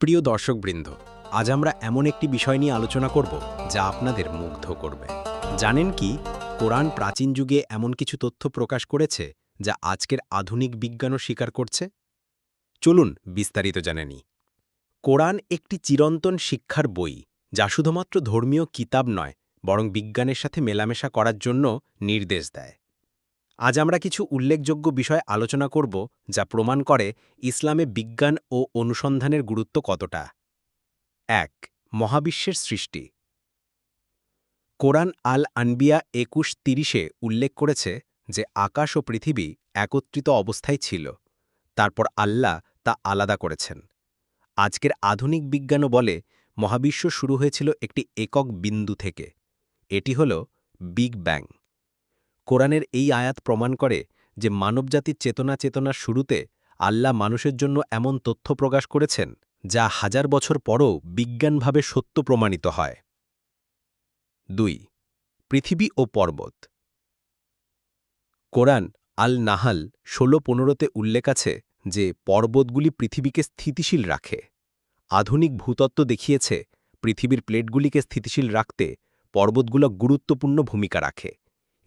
প্রিয় দর্শকবৃন্দ, আজ আমরা এমন একটি বিষয় নিয়ে আলোচনা করব যা আপনাদের মুগ্ধ করবে। জানেন কি, কোরআন প্রাচীন যুগে এমন কিছু তথ্য প্রকাশ করেছে যা আজকের আধুনিক বিজ্ঞানও স্বীকার করছে? চলুন বিস্তারিত জেনে নিই। কোরআন একটি চিরন্তন শিক্ষার বই যা শুধুমাত্র ধর্মীয় কিতাব নয়, বরং বিজ্ঞানের সাথে মেলামেশা করার জন্য নির্দেশ দেয়। আজ আমরা কিছু উল্লেখযোগ্য বিষয় আলোচনা করব যা প্রমাণ করে ইসলামে বিজ্ঞান ও অনুসন্ধানের গুরুত্ব কতটা। এক, মহাবিশ্বের সৃষ্টি। কোরআন আল আনবিয়া একুশ তিরিশে উল্লেখ করেছে যে আকাশ ও পৃথিবী একত্রিত অবস্থায় ছিল। তারপর আল্লাহ তা আলাদা করেছেন। আজকের আধুনিক বিজ্ঞানও বলে মহাবিশ্ব শুরু হয়েছিল একটি একক বিন্দু থেকে। এটি হল বিগ ব্যাং। কোরআনের এই আয়াত প্রমাণ করে যে মানবজাতির চেতনা চেতনার শুরুতে আল্লাহ মানুষের জন্য এমন তথ্য প্রকাশ করেছেন যা হাজার বছর পরও বিজ্ঞানভাবে সত্য প্রমাণিত হয়। দুই, পৃথিবী ও পর্বত। কোরআন আল নাহাল ষোলো পনেরোতে উল্লেখ আছে যে পর্বতগুলি পৃথিবীকে স্থিতিশীল রাখে। আধুনিক ভূতত্ত্ব দেখিয়েছে পৃথিবীর প্লেটগুলিকে স্থিতিশীল রাখতে পর্বতগুলো গুরুত্বপূর্ণ ভূমিকা রাখে।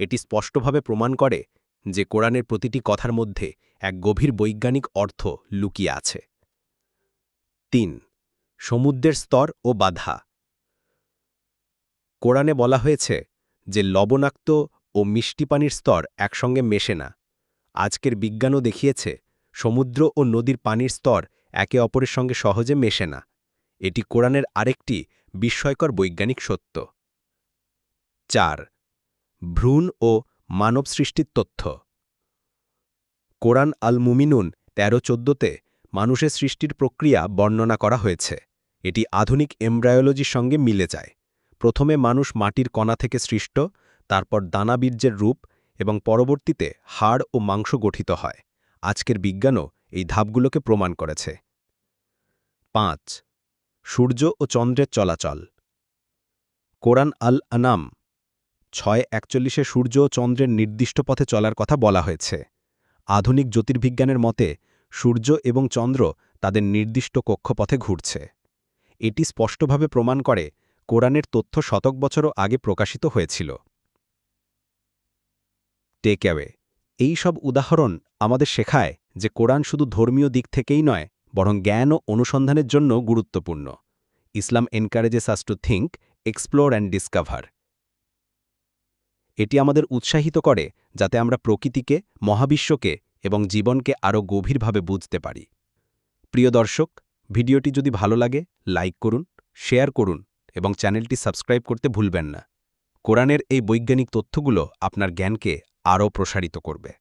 এটি স্পষ্টভাবে প্রমাণ করে যে কোরআনের প্রতিটি কথার মধ্যে এক গভীর বৈজ্ঞানিক অর্থ লুকিয়ে আছে। তিন, সমুদ্রের স্তর ও বাধা। কোরআনে বলা হয়েছে যে লবণাক্ত ও মিষ্টি পানির স্তর একসঙ্গে মেশে না। আজকের বিজ্ঞানও দেখিয়েছে সমুদ্র ও নদীর পানির স্তর একে অপরের সঙ্গে সহজে মেশে না। এটি কোরআনের আরেকটি বিস্ময়কর বৈজ্ঞানিক সত্য। চার ভ্রূণ ও মানব সৃষ্টির তথ্য। কোরআন আল মুমিনুন তেরো চোদ্দতে মানুষের সৃষ্টির প্রক্রিয়া বর্ণনা করা হয়েছে। এটি আধুনিক এমব্রায়োলজির সঙ্গে মিলে যায়। প্রথমে মানুষ মাটির কণা থেকে সৃষ্ট, তারপর দানাবীর্যের রূপ এবং পরবর্তীতে হাড় ও মাংস গঠিত হয়। আজকের বিজ্ঞানও এই ধাপগুলোকে প্রমাণ করেছে। পাঁচ, সূর্য ও চন্দ্রের চলাচল। কোরআন আল আনাম ছয় একচল্লিশে সূর্য ও চন্দ্রের নির্দিষ্ট পথে চলার কথা বলা হয়েছে। আধুনিক জ্যোতির্বিজ্ঞানের মতে, সূর্য এবং চন্দ্র তাদের নির্দিষ্ট কক্ষপথে ঘুরছে। এটি স্পষ্টভাবে প্রমাণ করে কোরআনের তথ্য শতক বছরও আগে প্রকাশিত হয়েছিল। টেকঅ্যাওয়ে এই সব উদাহরণ আমাদের শেখায় যে কোরআন শুধু ধর্মীয় দিক থেকেই নয়, বরং জ্ঞান ও অনুসন্ধানের জন্য গুরুত্বপূর্ণ। Islam encourages us to think explore and discover এটি আমাদের উৎসাহিত করে যাতে আমরা প্রকৃতিকে, মহাবিশ্বকে এবং জীবনকে আরও গভীরভাবে বুঝতে পারি। প্রিয় দর্শক, ভিডিওটি যদি ভালো লাগে, লাইক করুন, শেয়ার করুন এবং চ্যানেলটি সাবস্ক্রাইব করতে ভুলবেন না। কোরআনের এই বৈজ্ঞানিক তথ্যগুলো আপনার জ্ঞানকে আরও প্রসারিত করবে।